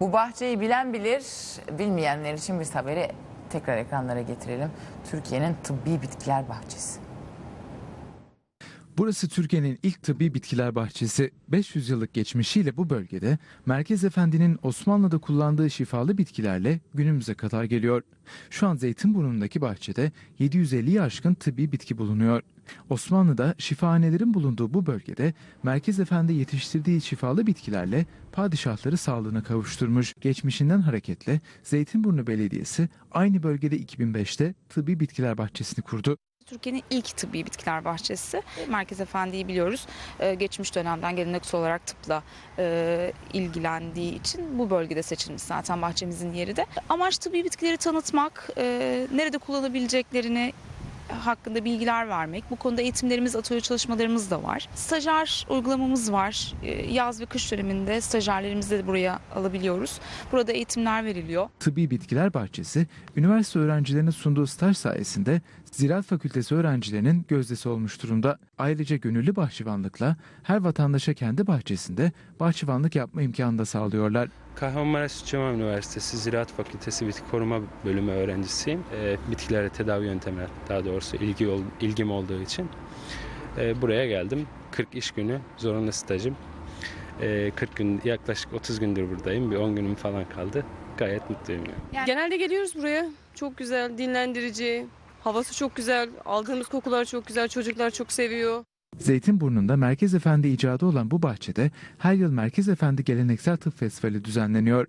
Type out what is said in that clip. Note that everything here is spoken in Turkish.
Bu bahçeyi bilen bilir, bilmeyenler için biz haberi tekrar ekranlara getirelim. Türkiye'nin tıbbi bitkiler bahçesi. Burası Türkiye'nin ilk tıbbi bitkiler bahçesi. 500 yıllık geçmişiyle bu bölgede Merkez Efendi'nin Osmanlı'da kullandığı şifalı bitkilerle günümüze kadar geliyor. Şu an Zeytinburnu'ndaki bahçede 750'ye aşkın tıbbi bitki bulunuyor. Osmanlı'da şifahanelerin bulunduğu bu bölgede Merkez Efendi yetiştirdiği şifalı bitkilerle padişahları sağlığına kavuşturmuş. Geçmişinden hareketle Zeytinburnu Belediyesi aynı bölgede 2005'te tıbbi bitkiler bahçesini kurdu. Türkiye'nin ilk tıbbi bitkiler bahçesi. Merkez Efendi'yi biliyoruz. Ee, geçmiş dönemden geleneksel olarak tıpla e, ilgilendiği için bu bölgede seçilmiş zaten bahçemizin yeri de. Amaç tıbbi bitkileri tanıtmak, e, nerede kullanabileceklerini hakkında bilgiler vermek. Bu konuda eğitimlerimiz, atölye çalışmalarımız da var. Stajyer uygulamamız var. Ee, Yaz ve kış döneminde stajyerlerimizi de buraya alabiliyoruz. Burada eğitimler veriliyor. Tıbbi Bitkiler Bahçesi, üniversite öğrencilerine sunduğu staj sayesinde Ziraat Fakültesi öğrencilerinin gözdesi olmuş durumda. Ayrıca gönüllü bahçıvanlıkla her vatandaşa kendi bahçesinde bahçıvanlık yapma imkanı da sağlıyorlar. Kahramanmaraş Sütçüman Üniversitesi Ziraat Fakültesi Bitki Koruma Bölümü öğrencisiyim. Ee, bitkilere tedavi yöntemine daha doğrusu ilgi ol- ilgim olduğu için ee, buraya geldim. 40 iş günü zorunlu stajım. Ee, 40 gün yaklaşık 30 gündür buradayım. Bir 10 günüm falan kaldı. Gayet mutluyum. Yani. Genelde geliyoruz buraya. Çok güzel, dinlendirici. Havası çok güzel. Aldığımız kokular çok güzel. Çocuklar çok seviyor. Zeytinburnu'nda Merkez Efendi icadı olan bu bahçede her yıl Merkez Efendi Geleneksel Tıp Festivali düzenleniyor.